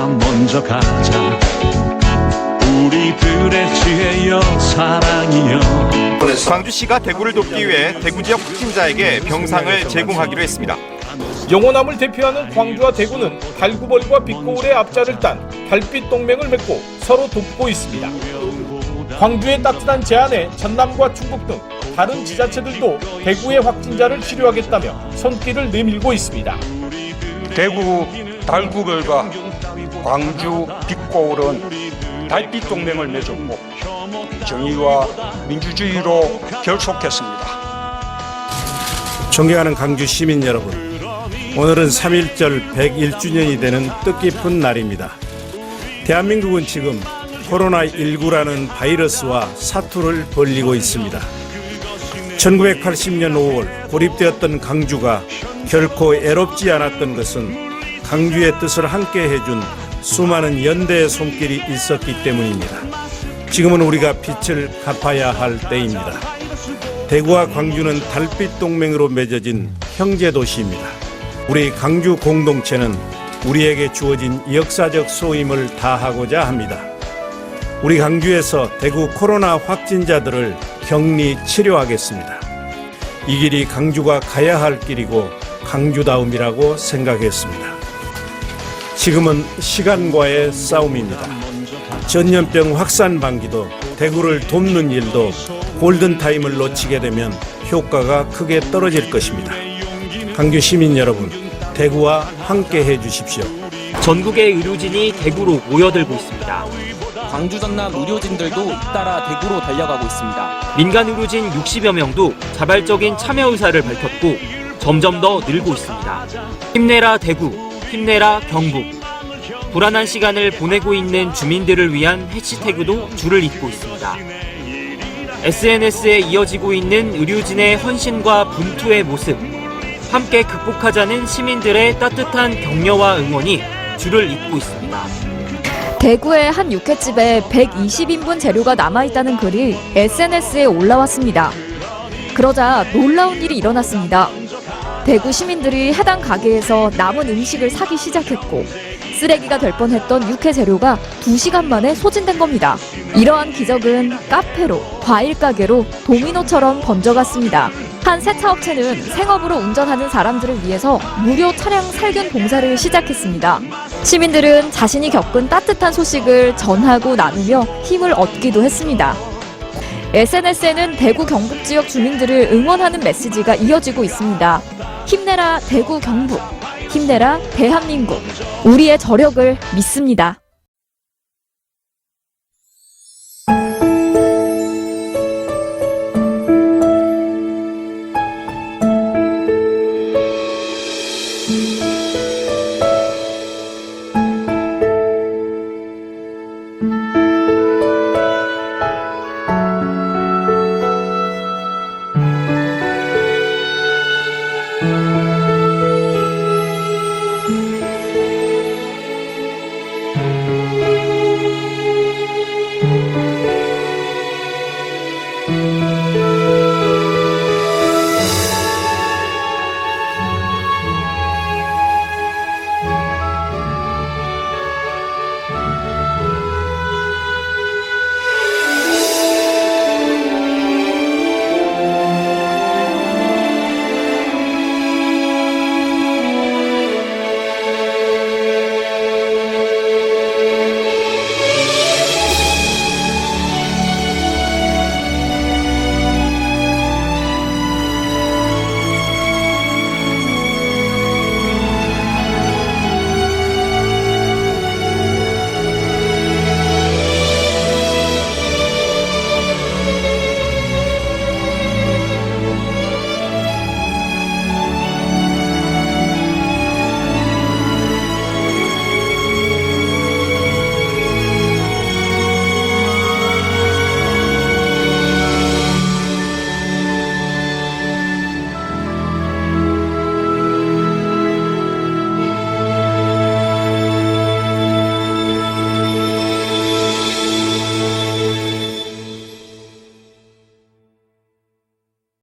먼저 가자 우리들의 지혜여 사랑이여 광주시가 대구를 돕기 위해 대구 지역 확진자에게 병상을 제공하기로 했습니다. 영호남을 대표하는 광주와 대구는 달구벌과 빛고울의 앞자를 딴 달빛 동맹을 맺고 서로 돕고 있습니다. 광주의 따뜻한 제안에 전남과 충북 등 다른 지자체들도 대구의 확진자를 치료하겠다며 손길을 내밀고 있습니다. 대구 달구벌과 광주 빛고울은 달빛 동맹을 맺었고 정의와 민주주의로 결속했습니다. 존경하는 강주 시민 여러분, 오늘은 3.1절 101주년이 되는 뜻깊은 날입니다. 대한민국은 지금 코로나19라는 바이러스와 사투를 벌리고 있습니다. 1980년 5월 고립되었던 강주가 결코 애롭지 않았던 것은 강주의 뜻을 함께 해준 수많은 연대의 손길이 있었기 때문입니다. 지금은 우리가 빛을 갚아야 할 때입니다. 대구와 광주는 달빛 동맹으로 맺어진 형제 도시입니다. 우리 강주 공동체는 우리에게 주어진 역사적 소임을 다하고자 합니다. 우리 강주에서 대구 코로나 확진자들을 격리 치료하겠습니다. 이 길이 강주가 가야 할 길이고 강주다움이라고 생각했습니다. 지금은 시간과의 싸움입니다. 전염병 확산 방지도 대구를 돕는 일도 골든타임을 놓치게 되면 효과가 크게 떨어질 것입니다. 강주 시민 여러분, 대구와 함께 해 주십시오. 전국의 의료진이 대구로 모여들고 있습니다. 광주 전남 의료진들도 잇따라 대구로 달려가고 있습니다. 민간 의료진 60여 명도 자발적인 참여 의사를 밝혔고 점점 더 늘고 있습니다. 힘내라 대구, 힘내라 경북. 불안한 시간을 보내고 있는 주민들을 위한 해시태그도 줄을 잇고 있습니다. SNS에 이어지고 있는 의료진의 헌신과 분투의 모습, 함께 극복하자는 시민들의 따뜻한 격려와 응원이 줄을 잇고 있습니다. 대구의 한 육회집에 120인분 재료가 남아있다는 글이 SNS에 올라왔습니다. 그러자 놀라운 일이 일어났습니다. 대구 시민들이 해당 가게에서 남은 음식을 사기 시작했고 쓰레기가 될 뻔했던 육회 재료가 2시간 만에 소진된 겁니다. 이러한 기적은 카페로, 과일 가게로 도미노처럼 번져갔습니다. 한 세차업체는 생업으로 운전하는 사람들을 위해서 무료 차량 살균 봉사를 시작했습니다. 시민들은 자신이 겪은 따뜻한 소식을 전하고 나누며 힘을 얻기도 했습니다. SNS에는 대구 경북 지역 주민들을 응원하는 메시지가 이어지고 있습니다. 힘내라 대구 경북, 힘내라 대한민국, 우리의 저력을 믿습니다.